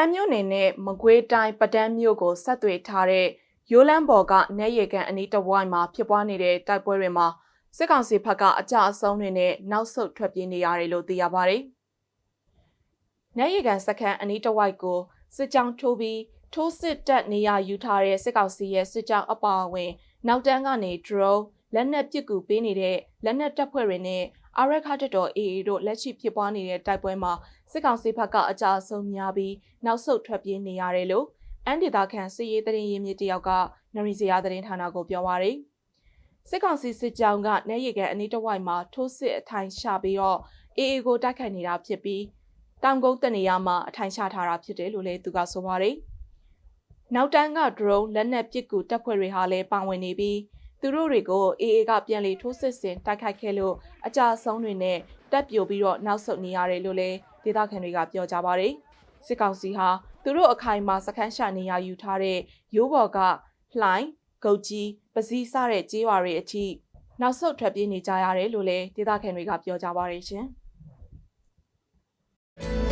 အမ်းမြို့နယ်နဲ့မကွေးတိုင်းပဒန်းမြို့ကိုဆက်သွယ်ထားတဲ့ရိုးလန်းဘော်ကနယ်ရီကန်အနီးတစ်ဝိုက်မှာဖြစ်ပွားနေတဲ့တိုက်ပွဲတွေမှာစစ်ကောင်စီဘက်ကအကြအဆုံးတွေနဲ့နောက်ဆုတ်ထွက်ပြေးနေရတယ်လို့သိရပါတယ်။နယ်ရီကန်စခန်းအနီးတစ်ဝိုက်ကိုစစ်ကြောင်းထိုးပြီးထိုးစစ်တပ်နေရာယူထားတဲ့စစ်ကောင်စီရဲ့စစ်ကြောင်းအပါအဝင် နောက်တန်းကနေ drone လက်နက်ပစ်ကူပေးနေတဲ့လက်နက်တပ်ဖွဲ့တွေနဲ့ အာရခတက်တော် AA တို့လက်ရှိဖြစ်ပွားနေတဲ့တိုက်ပွဲမှာစစ်ကောင်စီဘက်ကအကြအဆုံးများပြီးနောက်ဆုတ်ထွက်ပြေးနေရတယ်လို့အန်ဒီတာခန်စစ်ရေးတရင်ရင်းမြစ်တယောက်ကနရီစရာတရင်ဌာနကိုပြောပါရယ်စစ်ကောင်စီစစ်ကြောင်းကနယ်ရီကန်အနီးတစ်ဝိုက်မှာထိုးစစ်အထိုင်ချပြီးတော့ AA ကိုတိုက်ခိုက်နေတာဖြစ်ပြီးတောင်ကုန်းတနေရာမှာအထိုင်ချထားတာဖြစ်တယ်လို့လည်းသူကဆိုပါရယ်နောက်တန်းက drone လက်နက်ပစ်ကူတပ်ဖွဲ့တွေဟာလည်းပါဝင်နေပြီး သူတို့တွေကို AA ကပြန်လည်ထိုးစစ်ဆင်တိုက်ခိုက်ခဲ့လို့အကြအဆုံးတွေနဲ့တက်ပြိုပြီးတော့နောက်ဆုတ်နေရတယ်လို့လည်းဒေသခံတွေကပြောကြပါတယ်။စစ်ကောင်စီဟာသူတို့အခိုင်အမာစခန်းချနေရယူထားတဲ့ရိုးဘော်ကလှိုင်း၊ဂုတ်ကြီး၊ပစည်းစတဲ့ကြေးရွာတွေအထိနောက်ဆုတ်ထွက်ပြေးနေကြရတယ်လို့လည်းဒေသခံတွေကပြောကြပါတယ်ရှင်။